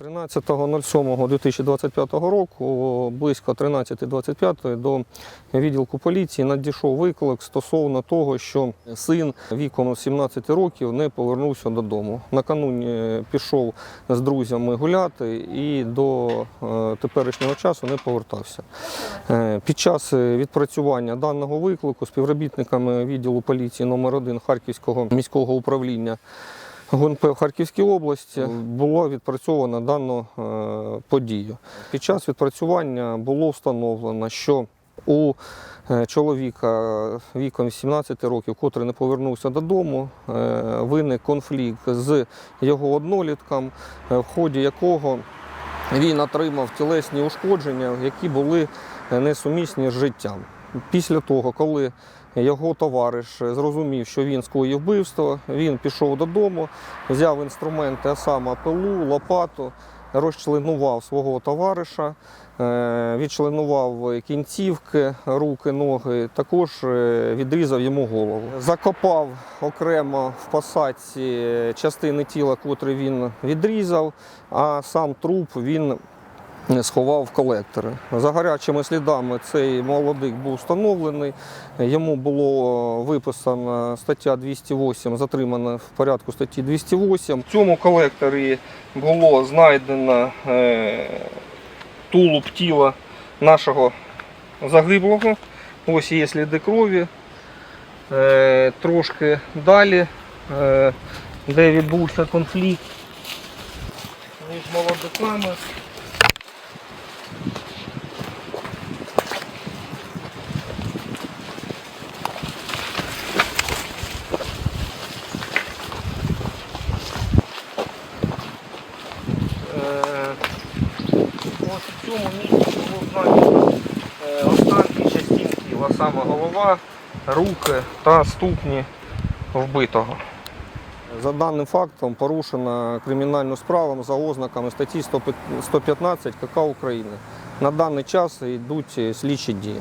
13.07.2025 року близько 13.25 до відділку поліції надійшов виклик стосовно того, що син віком 17 років не повернувся додому. Накануні пішов з друзями гуляти і до е, теперішнього часу не повертався. Е, Під час відпрацювання даного виклику співробітниками відділу поліції номер 1 Харківського міського управління ГУНП в Харківській області було відпрацьовано дану е, подію. Під час відпрацювання було встановлено, що у е, чоловіка віком 17 років, котрий не повернувся додому, е, виник конфлікт з його однолітком, в ході якого він отримав тілесні ушкодження, які були несумісні з життям. Після того, коли його товариш зрозумів, що він скоїв вбивство, він пішов додому, взяв інструменти, а саме пилу, лопату, розчленував свого товариша, е, відчленував кінцівки, руки, ноги, також е, відрізав йому голову. Закопав окремо в посадці частини тіла, котрі він відрізав, а сам труп він сховав колектори. За гарячими слідами цей молодик був встановлений. Йому було виписано стаття 208, затримана в порядку статті 208. В цьому колекторі було знайдено е, тулуб тіла нашого загиблого. Ось є сліди крові. Е, трошки далі, е, де відбувся конфлікт між молодиками. Ось в цьому місці було знайдено е, останні частинки тіла, саме голова, руки та ступні вбитого. За даним фактом порушена кримінальну справу за ознаками статті 115 КК України. На даний час йдуть слідчі дії.